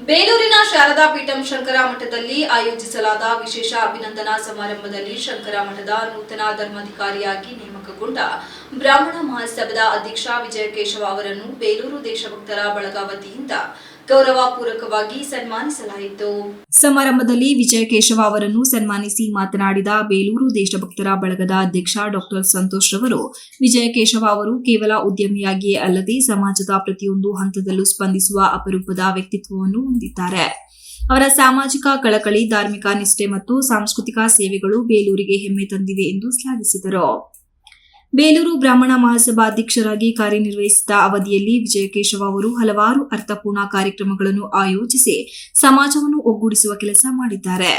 ಬೇಲೂರಿನ ಶಾರದಾ ಪೀಠಂ ಶಂಕರ ಮಠದಲ್ಲಿ ಆಯೋಜಿಸಲಾದ ವಿಶೇಷ ಅಭಿನಂದನಾ ಸಮಾರಂಭದಲ್ಲಿ ಶಂಕರ ಮಠದ ನೂತನ ಧರ್ಮಾಧಿಕಾರಿಯಾಗಿ ನೇಮಕಗೊಂಡ ಬ್ರಾಹ್ಮಣ ಮಹಾಸಭಾದ ಅಧ್ಯಕ್ಷ ವಿಜಯ ಕೇಶವ ಅವರನ್ನು ಬೇಲೂರು ದೇಶಭಕ್ತರ ಬಳಗ ವತಿಯಿಂದ ಗೌರವಪೂರ್ವಕವಾಗಿ ಸನ್ಮಾನಿಸಲಾಯಿತು. ಸಮಾರಂಭದಲ್ಲಿ ವಿಜಯ ಕೇಶವ ಅವರನ್ನು ಸನ್ಮಾನಿಸಿ ಮಾತನಾಡಿದ ಬೇಲೂರು ದೇಶಭಕ್ತರ ಬಳಗದ ಅಧ್ಯಕ್ಷ ಡಾಕ್ಟರ್ ಸಂತೋಷ್ ರವರು, ವಿಜಯ ಕೇಶವ ಅವರು ಕೇವಲ ಉದ್ಯಮಿಯಾಗಿಯೇ ಅಲ್ಲದೆ ಸಮಾಜದ ಪ್ರತಿಯೊಂದು ಹಂತದಲ್ಲೂ ಸ್ಪಂದಿಸುವ ಅಪರೂಪದ ವ್ಯಕ್ತಿತ್ವವನ್ನು ಹೊಂದಿದ್ದಾರೆ. ಅವರ ಸಾಮಾಜಿಕ ಕಳಕಳಿ, ಧಾರ್ಮಿಕ ನಿಷ್ಠೆ ಮತ್ತು ಸಾಂಸ್ಕೃತಿಕ ಸೇವೆಗಳು ಬೇಲೂರಿಗೆ ಹೆಮ್ಮೆ ತಂದಿವೆ ಎಂದು ಶ್ಲಾಘಿಸಿದರು. ಬೇಲೂರು ಬ್ರಾಹ್ಮಣ ಮಹಾಸಭಾ ಅಧ್ಯಕ್ಷರಾಗಿ ಕಾರ್ಯನಿರ್ವಹಿಸಿದ ಅವಧಿಯಲ್ಲಿ ವಿಜಯಕೇಶವ ಅವರು ಹಲವಾರು ಅರ್ಥಪೂರ್ಣ ಕಾರ್ಯಕ್ರಮಗಳನ್ನು ಆಯೋಜಿಸಿ ಸಮಾಜವನ್ನು ಒಗ್ಗೂಡಿಸುವ ಕೆಲಸ ಮಾಡಿದ್ದಾರೆ.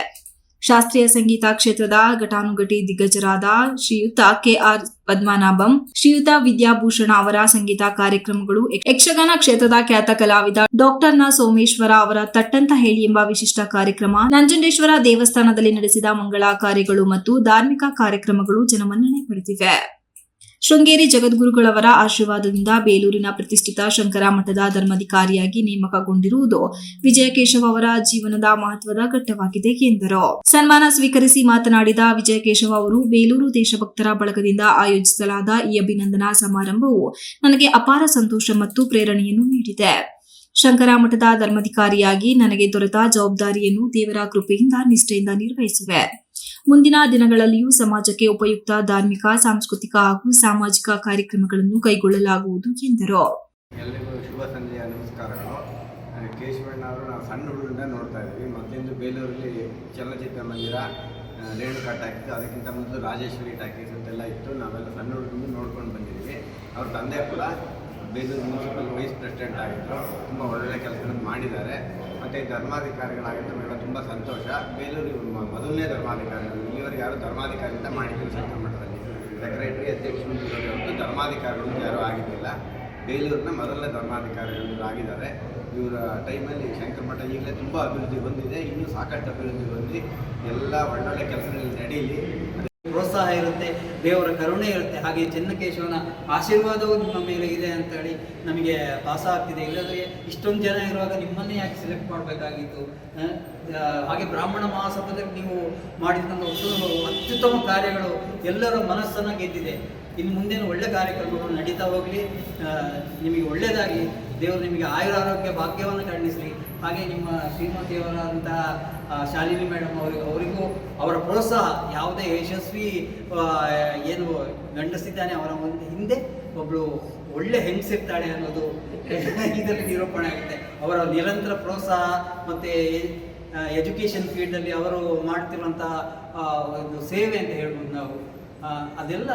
ಶಾಸ್ತ್ರೀಯ ಸಂಗೀತ ಕ್ಷೇತ್ರದ ಘಟಾನುಘಟಿ ದಿಗ್ಗಜರಾದ ಶ್ರೀಯುತ ಕೆಆರ್ ಪದ್ಮನಾಭಂ, ಶ್ರೀಯುತ ವಿದ್ಯಾಭೂಷಣ ಅವರ ಸಂಗೀತ ಕಾರ್ಯಕ್ರಮಗಳು ಯಕ್ಷಗಾನ ಕ್ಷೇತ್ರದ ಖ್ಯಾತ ಕಲಾವಿದ ಡಾಕ್ಟರ್ನ ಸೋಮೇಶ್ವರ ಅವರ ತಟ್ಟಂತ ಹೇಳಿ ಎಂಬ ವಿಶಿಷ್ಟ ಕಾರ್ಯಕ್ರಮ, ನಂಜುಂಡೇಶ್ವರ ದೇವಸ್ಥಾನದಲ್ಲಿ ನಡೆಸಿದ ಮಂಗಳ ಕಾರ್ಯಗಳು ಮತ್ತು ಧಾರ್ಮಿಕ ಕಾರ್ಯಕ್ರಮಗಳು ಜನಮನ್ನಣೆ ಪಡೆದಿವೆ. ಶೃಂಗೇರಿ ಜಗದ್ಗುರುಗಳವರ ಆಶೀರ್ವಾದದಿಂದ ಬೇಲೂರಿನ ಪ್ರತಿಷ್ಠಿತ ಶಂಕರ ಮಠದ ಧರ್ಮಾಧಿಕಾರಿಯಾಗಿ ನೇಮಕಗೊಂಡಿರುವುದು ವಿಜಯಕೇಶವ ಅವರ ಜೀವನದ ಮಹತ್ವದ ಘಟ್ಟವಾಗಿದೆ ಎಂದರು. ಸನ್ಮಾನ ಸ್ವೀಕರಿಸಿ ಮಾತನಾಡಿದ ವಿಜಯಕೇಶವ ಅವರು, ಬೇಲೂರು ದೇಶಭಕ್ತರ ಬಳಗದಿಂದ ಆಯೋಜಿಸಲಾದ ಈ ಅಭಿನಂದನಾ ಸಮಾರಂಭವು ನನಗೆ ಅಪಾರ ಸಂತೋಷ ಮತ್ತು ಪ್ರೇರಣೆಯನ್ನು ನೀಡಿದೆ. ಶಂಕರ ಮಠದ ಧರ್ಮಾಧಿಕಾರಿಯಾಗಿ ನನಗೆ ದೊರೆತ ಜವಾಬ್ದಾರಿಯನ್ನು ದೇವರ ಕೃಪೆಯಿಂದ, ನಿಷ್ಠೆಯಿಂದ ನಿರ್ವಹಿಸುವೆ. ಮುಂದಿನ ದಿನಗಳಲ್ಲಿಯೂ ಸಮಾಜಕ್ಕೆ ಉಪಯುಕ್ತ ಧಾರ್ಮಿಕ, ಸಾಂಸ್ಕೃತಿಕ ಹಾಗೂ ಸಾಮಾಜಿಕ ಕಾರ್ಯಕ್ರಮಗಳನ್ನು ಕೈಗೊಳ್ಳಲಾಗುವುದು ಎಂದರು. ಎಲ್ಲರಿಗೂ ಶುಭ ಸಂಜೆಯ ನಮಸ್ಕಾರಗಳು. ಕೇಶವಣ್ಣ ಅವರು ನಾವು ಸಣ್ಣ ಹುಡುಗರಿಂದ ನೋಡ್ತಾ ಇದ್ವಿ ಮೊದಲಿಂದ ಬೇಲೂರಲ್ಲಿ ಮಂದಿರ ರೇಣುಕಾ ಟಾಕೀಸ್ ಅದಕ್ಕಿಂತ ಮೊದಲು ರಾಜೇಶ್ವರಿ ಟಾಕೀಸ್ ಅಂತೆಲ್ಲ ಇತ್ತು. ನಾವೆಲ್ಲ ಸಣ್ಣ ಹುಡುಗರಿಂದ ನೋಡ್ಕೊಂಡು ಬಂದಿದ್ವಿ ಅವ್ರ ತಂದೆ ಕೂಡ ಬೇಲೂರು ಮುನ್ಸಿಪಲ್ ವೈಸ್ ಪ್ರೆಸಿಡೆಂಟ್ ಆಗಿದ್ದರು ತುಂಬ ಒಳ್ಳೆಯ ಕೆಲಸಗಳನ್ನು ಮಾಡಿದ್ದಾರೆ. ಮತ್ತು ಧರ್ಮಾಧಿಕಾರಿಗಳಾಗಿದ್ದು ನಮಗೆ ತುಂಬ ಸಂತೋಷ. ಬೇಲೂರು ಇವರು ಮೊದಲನೇ ಧರ್ಮಾಧಿಕಾರಿಗಳು. ಇವರು ಯಾರು ಧರ್ಮಾಧಿಕಾರಿಯಿಂದ ಮಾಡಿದ್ರು ಶಂಕರ ಮಠದಲ್ಲಿ ಸೆಕ್ರೆಟರಿ ಅಧ್ಯಕ್ಷರು ಹೊರತು ಧರ್ಮಾಧಿಕಾರಿಗಳು ಯಾರು ಆಗಿದ್ದಿಲ್ಲ. ಬೇಲೂರಿನ ಮೊದಲನೇ ಧರ್ಮಾಧಿಕಾರಿಗಳು ಆಗಿದ್ದಾರೆ. ಇವರ ಟೈಮಲ್ಲಿ ಶಂಕರ ಮಠ ಈಗಲೇ ತುಂಬ ಅಭಿವೃದ್ಧಿ ಹೊಂದಿದೆ. ಇನ್ನೂ ಸಾಕಷ್ಟು ಅಭಿವೃದ್ಧಿ ಹೊಂದಿ ಎಲ್ಲ ಒಳ್ಳೊಳ್ಳೆ ಕೆಲಸಗಳಲ್ಲಿ ನಡೀಲಿ. ಪ್ರೋತ್ಸಾಹ ಇರುತ್ತೆ, ದೇವರ ಕರುಣೆ ಇರುತ್ತೆ. ಹಾಗೆ ಚೆನ್ನಕೇಶವನ ಆಶೀರ್ವಾದವು ನಿಮ್ಮ ಮೇಲೆ ಇದೆ ಅಂತ ಹೇಳಿ ನಮಗೆ ಭಾಸ ಆಗ್ತಿದೆ. ಇಲ್ಲದ್ರೆ ಇಷ್ಟೊಂದು ಜನ ಇರುವಾಗ ನಿಮ್ಮನ್ನೇ ಯಾಕೆ ಸೆಲೆಕ್ಟ್ ಮಾಡಬೇಕಾಗಿತ್ತು? ಹಾಗೆ ಬ್ರಾಹ್ಮಣ ಮಹಾಸಭದಲ್ಲಿ ನೀವು ಮಾಡಿದಂಥ ಅತ್ಯುತ್ತಮ ಕಾರ್ಯಗಳು ಎಲ್ಲರ ಮನಸ್ಸನ್ನು ಗೆದ್ದಿದೆ. ಇನ್ನು ಮುಂದೇನು ಒಳ್ಳೆ ಕಾರ್ಯಕ್ರಮಗಳು ನಡೀತಾ ಹೋಗಲಿ. ನಿಮಗೆ ಒಳ್ಳೆಯದಾಗಿ ದೇವರು ನಿಮಗೆ ಆಯುರ ಆರೋಗ್ಯ ಭಾಗ್ಯವನ್ನು ಕರುಣಿಸಲಿ. ಹಾಗೆ ನಿಮ್ಮ ಶ್ರೀಮತಿಯವರಾದಂತಹ ಶಾಲಿನಿ ಮೇಡಮ್ ಅವರಿಗೆ, ಅವರಿಗೂ ಅವರ ಪ್ರೋತ್ಸಾಹ, ಯಾವುದೇ ಯಶಸ್ವಿ ಏನು ಗಂಡಸಿದ್ದಾನೆ ಅವರ ಮುಂದೆ, ಹಿಂದೆ ಒಬ್ಬಳು ಒಳ್ಳೆ ಹೆಂಗಸಿರ್ತಾಳೆ ಅನ್ನೋದು ಇದರಲ್ಲಿ ನಿರೂಪಣೆ ಆಗುತ್ತೆ. ಅವರ ನಿರಂತರ ಪ್ರೋತ್ಸಾಹ ಮತ್ತು ಎಜುಕೇಷನ್ ಫೀಲ್ಡಲ್ಲಿ ಅವರು ಮಾಡ್ತಿರುವಂತಹ ಒಂದು ಸೇವೆ ಅಂತ ಹೇಳ್ಬೋದು ನಾವು. ಅದೆಲ್ಲ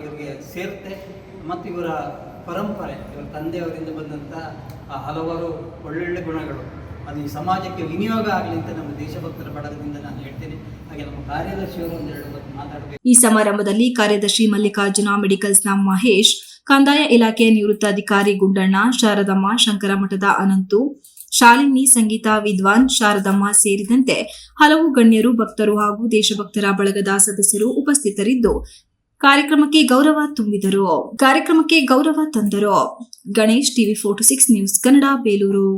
ಇವರಿಗೆ ಸೇರುತ್ತೆ. ಮತ್ತು ಇವರ ಪರಂಪರೆ, ಇವರ ತಂದೆಯವರಿಂದ ಬಂದಂಥ ಹಲವಾರು ಒಳ್ಳೊಳ್ಳೆ ಗುಣಗಳು. ಅದು ಈ ಸಮಾಜಕ್ಕೆ ವಿನಿಯೋಗ ಆಗಲಿ ಅಂತ ನಮ್ಮ ದೇಶಭಕ್ತರ ಬಡಗದಿಂದ ನಾನು ಹೇಳ್ತೇನೆ. ಹಾಗೆ ನಮ್ಮ ಕಾರ್ಯದರ್ಶಿಯವರು ಒಂದೆರಡು ಮಾತು ಮಾತಾಡಬೇಕು. ಈ ಸಮಾರಂಭದಲ್ಲಿ ಕಾರ್ಯದರ್ಶಿ ಮಲ್ಲಿಕಾರ್ಜುನ ಮೆಡಿಕಲ್ಸ್ನ ಮಹೇಶ್, ಕಂದಾಯ ಇಲಾಖೆಯ ನಿವೃತ್ತ ಅಧಿಕಾರಿ ಗುಂಡಣ್ಣ, ಶಾರದಮ್ಮ ಶಂಕರ ಮಠದ ಅನಂತು, ಶಾಲಿನಿ ಸಂಗೀತ ವಿದ್ವಾನ್ ಶಾರದಮ್ಮ ಸೇರಿದಂತೆ ಹಲವು ಗಣ್ಯರು, ಭಕ್ತರು ಹಾಗೂ ದೇಶಭಕ್ತರ ಬಳಗದ ಸದಸ್ಯರು ಉಪಸ್ಥಿತರಿದ್ದು ಕಾರ್ಯಕ್ರಮಕ್ಕೆ ಗೌರವ ತುಂಬಿದರು. ಕಾರ್ಯಕ್ರಮಕ್ಕೆ ಗೌರವ ತಂದರು. Ganesh TV forty six news, Kannada, Belur.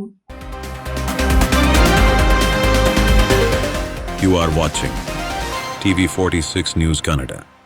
You are watching TV46 News Canada.